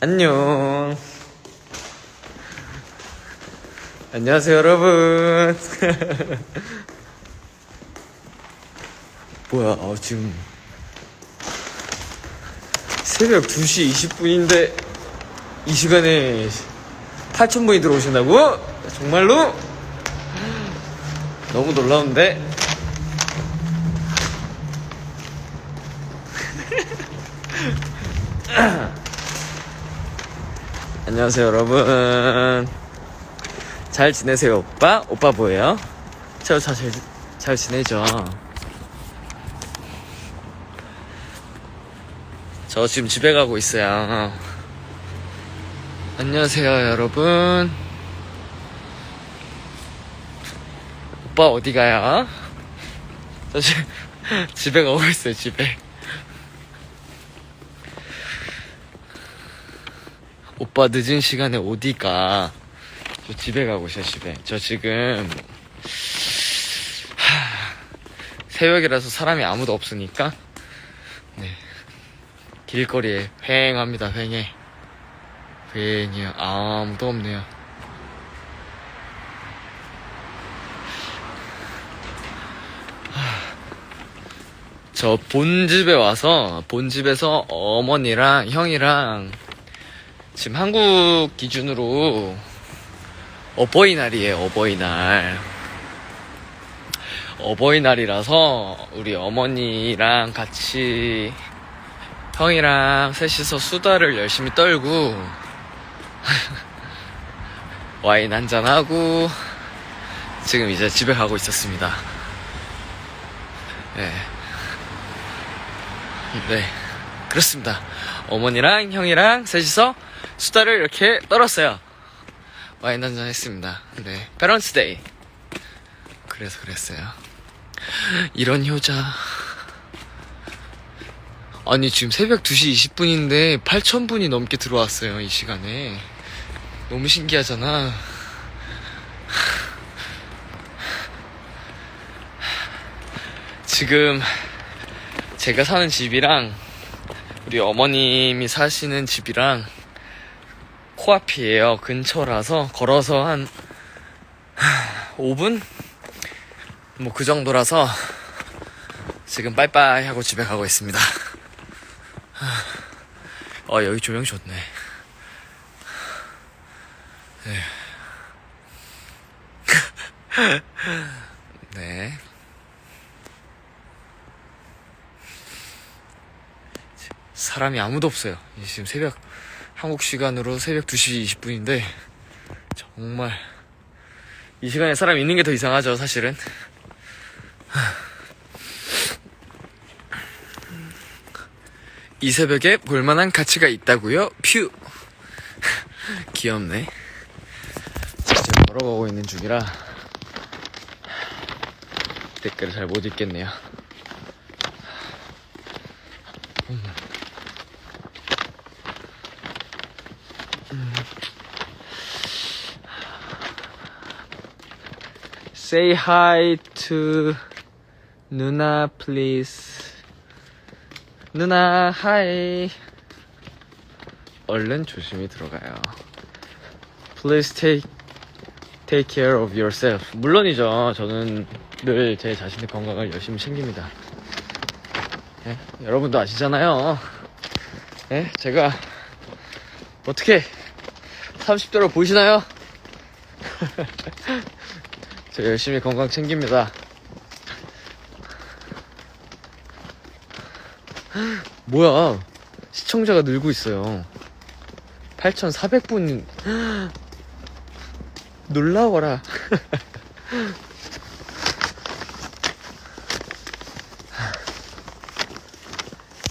안녕. 안녕하세요, 여러분. 뭐야, 어, 지금 새벽 2시 20분인데 이 시간에 8,000분이 들어오신다고? 정말로? 너무 놀라운데? 안녕하세요 여러분 잘 지내세요 오빠? 오빠 뭐예요? 저 잘, 잘, 잘 지내죠 저 지금 집에 가고 있어요 안녕하세요 여러분 오빠 어디 가요? 저 지금 집에 가고 있어요 집에 오빠 늦은 시간에 어디 가? 저 집에 가고 있어요, 집에. 저 지금, 하, 새벽이라서 사람이 아무도 없으니까, 네. 길거리에 휑합니다, 휑해. 휑해요. 아무도 없네요. 저 본집에 와서, 본집에서 어머니랑 형이랑 지금 한국 기준으로 어버이날이에요, 어버이날. 어버이날이라서 우리 어머니랑 같이 형이랑 셋이서 수다를 열심히 떨고 와인 한잔하고 지금 이제 집에 가고 있었습니다. 네. 네. 그렇습니다. 어머니랑 형이랑 셋이서 수다를 이렇게 떨었어요. 와인 한잔 했습니다. 네. 페런스 데이. 그래서 그랬어요. 이런 효자. 아니, 지금 새벽 2시 20분인데 8,000분이 넘게 들어왔어요, 이 시간에. 너무 신기하잖아. 지금 제가 사는 집이랑 우리 어머님이 사시는 집이랑 코앞이에요. 근처라서 걸어서 한 5분? 뭐 그 정도라서 지금 빠이빠이 하고 집에 가고 있습니다. 어, 여기 조명 좋네. 네. 네. 사람이 아무도 없어요. 지금 새벽, 한국 시간으로 새벽 2시 20분인데, 정말, 이 시간에 사람 있는 게 더 이상하죠, 사실은. 이 새벽에 볼만한 가치가 있다고요? 퓨! 귀엽네. 지금 걸어가고 있는 중이라, 댓글을 잘 못 읽겠네요. Say hi to 누나 please. 누나 hi. 얼른 조심히 들어가요. Please take take care of yourself. 물론이죠. 저는 늘 제 자신의 건강을 열심히 챙깁니다. 예? 여러분도 아시잖아요. 예? 제가 어떻게 30대로 보이시나요? 제가 열심히 건강 챙깁니다. 뭐야? 시청자가 늘고 있어요. 8,400분. 놀라워라.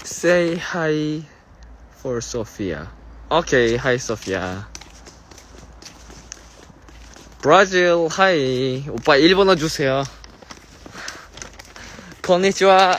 Say hi for Sophia. Okay, hi Sophia. 브라질 하이 오빠 일본어 주세요 아,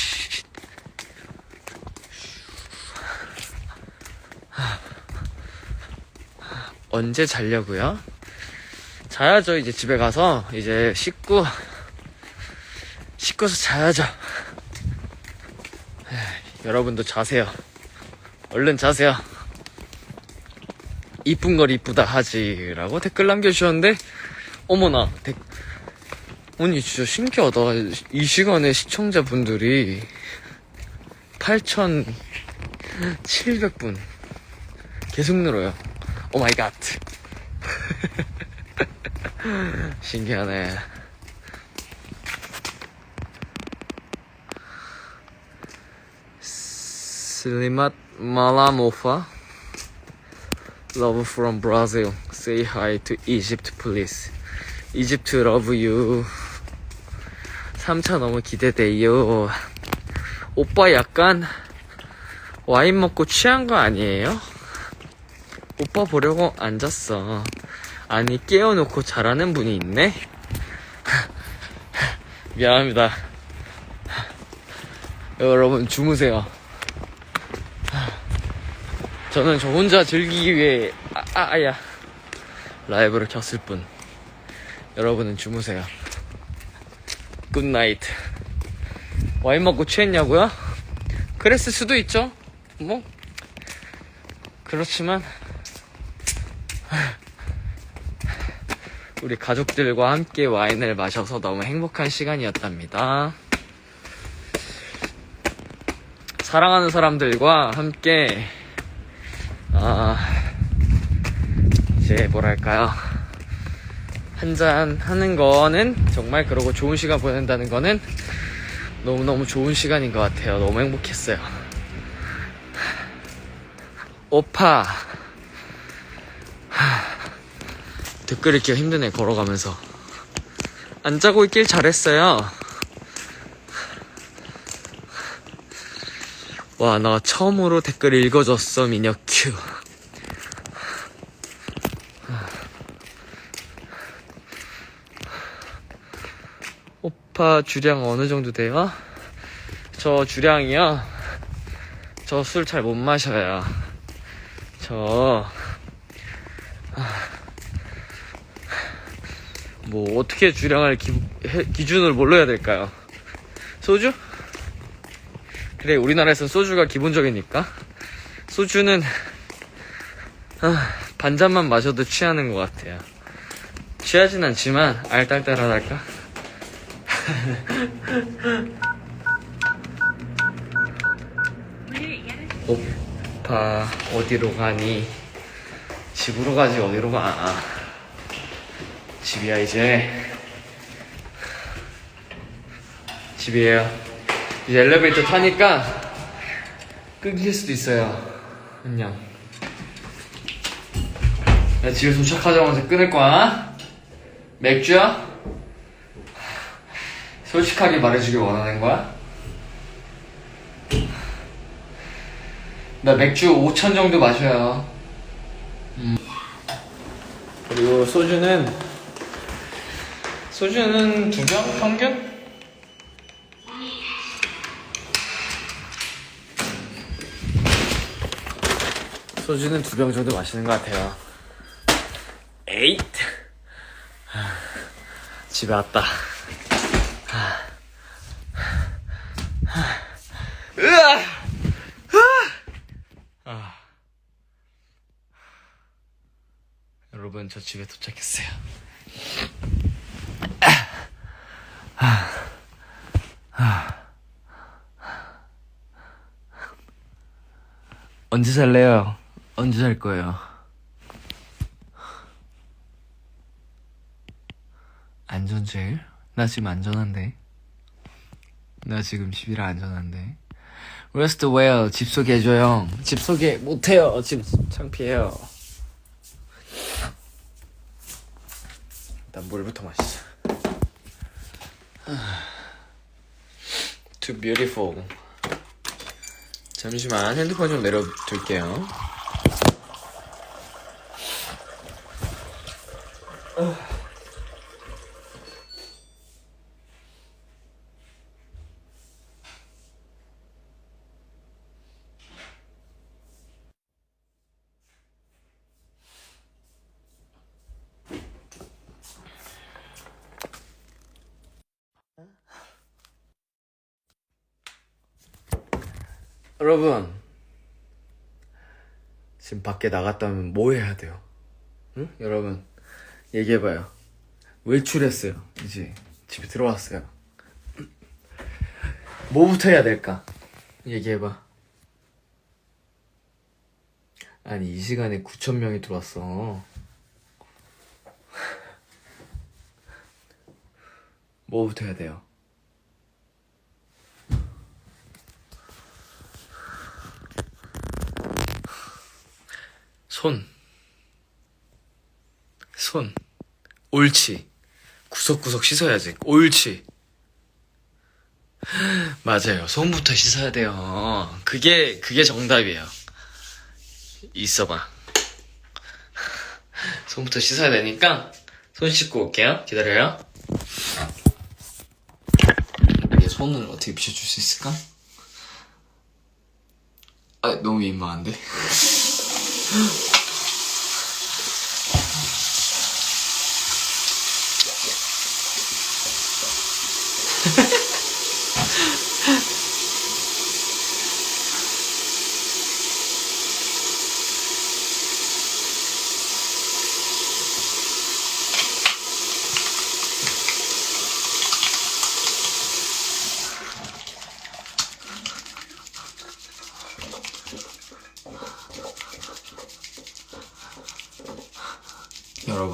언제 자려고요? 자야죠. 이제 집에 가서 이제 씻고 씻고서 자야죠. 에이, 여러분도 자세요. 얼른 자세요. 이쁜 걸 이쁘다 하지라고 댓글 남겨주셨는데 어머나 댓 아니 진짜 신기하다. 이 시간에 시청자분들이 8,700분 계속 늘어요. 오 마이 갓. 신기하네. Slimat Malamova. Love from Brazil. Say hi to Egypt, please. Egypt love you. 3차 너무 기대돼요. 오빠 약간 와인 먹고 취한 거 아니에요? 오빠 보려고 앉았어. 아니, 깨워놓고 잘하는 분이 있네? 미안합니다. 여러분, 주무세요. 저는 저 혼자 즐기기 위해, 아, 아, 아야. 라이브를 켰을 뿐. 여러분은 주무세요. 굿나잇. 와인 먹고 취했냐고요? 그랬을 수도 있죠. 뭐. 그렇지만, 우리 가족들과 함께 와인을 마셔서 너무 행복한 시간이었답니다. 사랑하는 사람들과 함께, 아, 이제 뭐랄까요. 한잔 하는 거는 정말 그러고 좋은 시간 보낸다는 거는 너무너무 좋은 시간인 것 같아요. 너무 행복했어요. 오파. 댓글 읽기가 힘드네, 걸어가면서. 안 자고 있길 잘했어요. 와, 나 처음으로 댓글 읽어줬어, 미녀큐. 오빠 주량 어느 정도 돼요? 저 주량이요? 저 술 잘 못 마셔요. 저, 뭐, 어떻게 주량을 기, 해- 기준을 뭘로 해야 될까요? 소주? 그래, 우리나라에선 소주가 기본적이니까. 소주는, 아, 반 잔만 마셔도 취하는 것 같아요. 취하진 않지만, 알딸딸하달까? 오빠, 어디로 가니? 집으로 가지, 어디로 가? 집이야, 이제. 집이에요. 이제 엘리베이터 타니까 끊길 수도 있어요. 안녕. 나 집에 도착하자마자 끊을 거야. 맥주야? 솔직하게 말해주길 원하는 거야? 나 맥주 5천 정도 마셔요. 음. 그리고 소주는 소주는 두 병 평균? 소주는 두 병 정도 마시는 것 같아요. 에잇! 하, 집에 왔다. 아. 여러분, 저 집에 도착했어요. 언제 살래요? 언제 살 거예요? 안전 제일? 나 지금 안전한데. 나 지금 집이라 안전한데. Where's the whale? 집 소개해줘요. 집 소개 못해요. 집 창피해요. 일단 물부터 마시자. Too beautiful. 잠시만 핸드폰 좀 내려둘게요. 여러분 지금 밖에 나갔다면 뭐 해야 돼요? 응? 여러분 얘기해봐요 외출했어요 이제 집에 들어왔어요 뭐부터 해야 될까? 얘기해봐 아니 이 시간에 9천명이 들어왔어 뭐부터 해야 돼요? 손. 손. 옳지. 구석구석 씻어야지. 옳지. 맞아요. 손부터 씻어야 돼요. 그게, 그게 정답이에요. 있어봐. 손부터 씻어야 되니까, 손 씻고 올게요. 기다려요. 이게 손을 어떻게 비춰줄 수 있을까? 아, 너무 민망한데?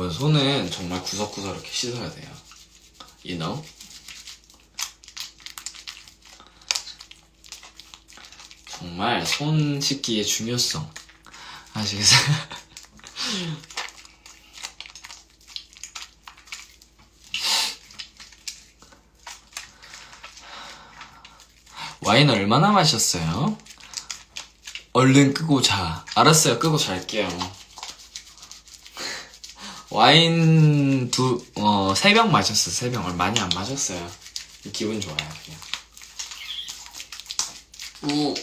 여러분 손은 정말 구석구석 이렇게 씻어야 돼요. You know? 정말 손 씻기의 중요성 아시겠어요? 와인 얼마나 마셨어요? 얼른 끄고 자. 알았어요. 끄고 잘게요. 와인 두, 어, 세 병 마셨어, 세 병을. 많이 안 마셨어요. 기분 좋아요, 그냥. 우.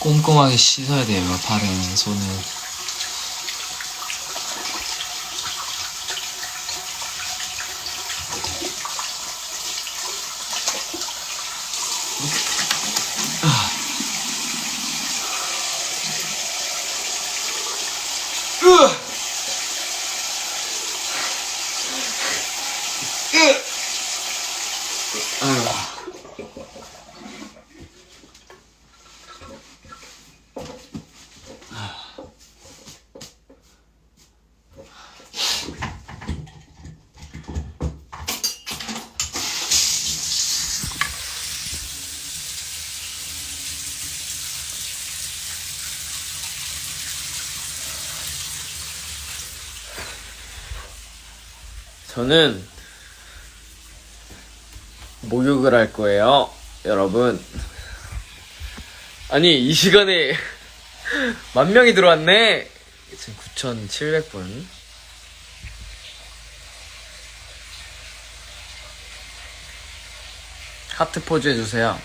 꼼꼼하게 씻어야 돼요, 발은, 손은. 저는 목욕을 할 거예요, 여러분. 아니, 이 시간에 만 명이 들어왔네. 지금 9,700분. 하트 포즈 해주세요.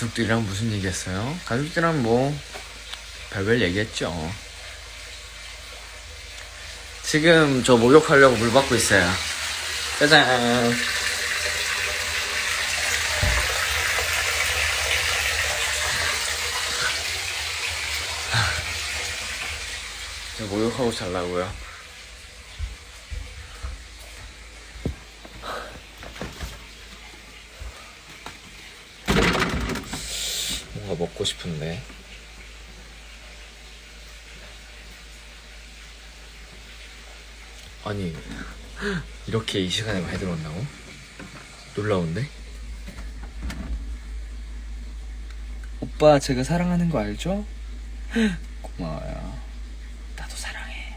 가족들이랑 무슨 얘기 했어요? 가족들이랑 뭐, 별별 얘기했죠. 지금 저 목욕하려고 물 받고 있어요. 짜잔. 목욕하고 잘라고요. 뭔가 먹고 싶은데. 아니, 이렇게 이 시간에 많이 들어온다고? 놀라운데? 오빠 제가 사랑하는 거 알죠? 고마워요. 나도 사랑해.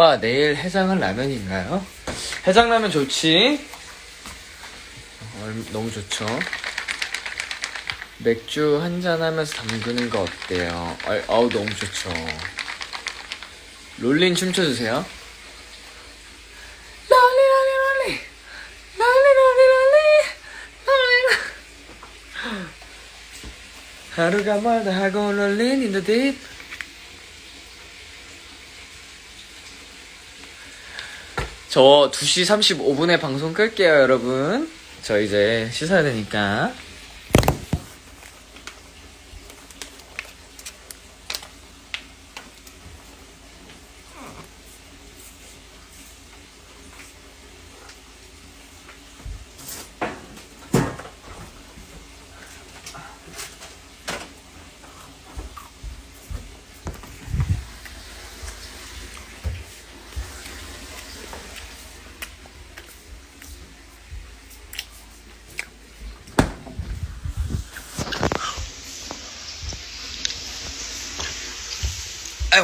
오빠, 내일 해장은 라면인가요? 해장라면 좋지? 얼- 너무 좋죠? 맥주 한잔 하면서 담그는 거 어때요? 얼- 어우, 너무 좋죠. 롤린 춤춰주세요. 롤리, 롤리, 롤리. 롤리, 롤리, 롤리. 롤리. 하루가 멀다 하고 롤린 the deep. 저 2시 35분에 방송 끌게요, 여러분. 저 이제 씻어야 되니까.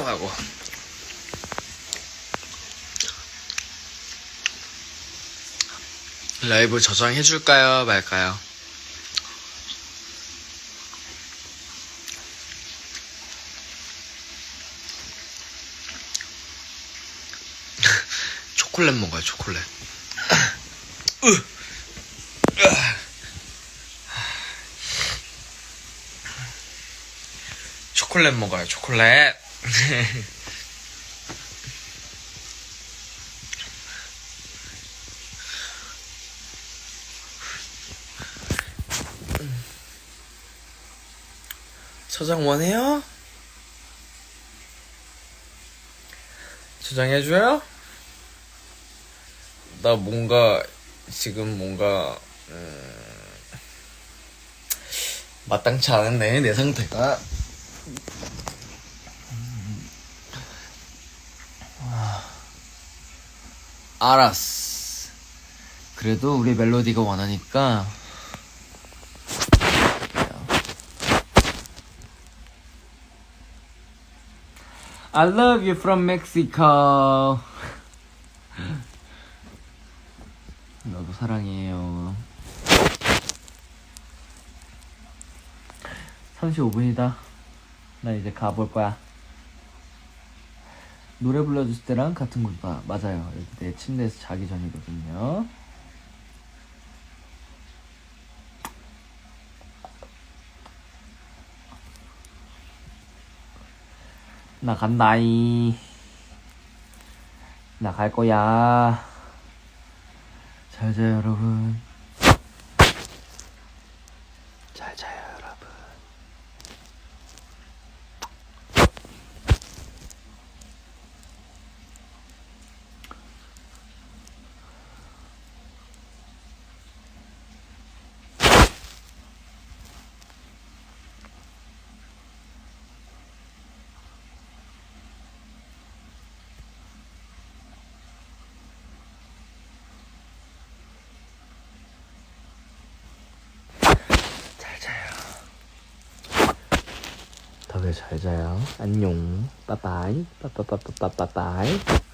아이고. 라이브 저장해 줄까요, 말까요? 초콜릿 먹어요, 초콜릿. 초콜릿 먹어요, 초콜릿. 저장 원해요? 저장해줘요? 나 뭔가 지금 뭔가 음, 마땅치 않은데 내 상태가 알았어. 그래도 우리 멜로디가 원하니까. I love you from Mexico. 너도 사랑해요. 35분이다. 나 이제 가볼 거야. 노래 불러줄 때랑 같은 곳이다. 맞아요. 여기 내 침대에서 자기 전이거든요. 나 간다이. 나 갈 거야. 잘 자요, 여러분. 다들 잘 자요. 안녕. 빠빠이. 빠빠빠빠빠빠이.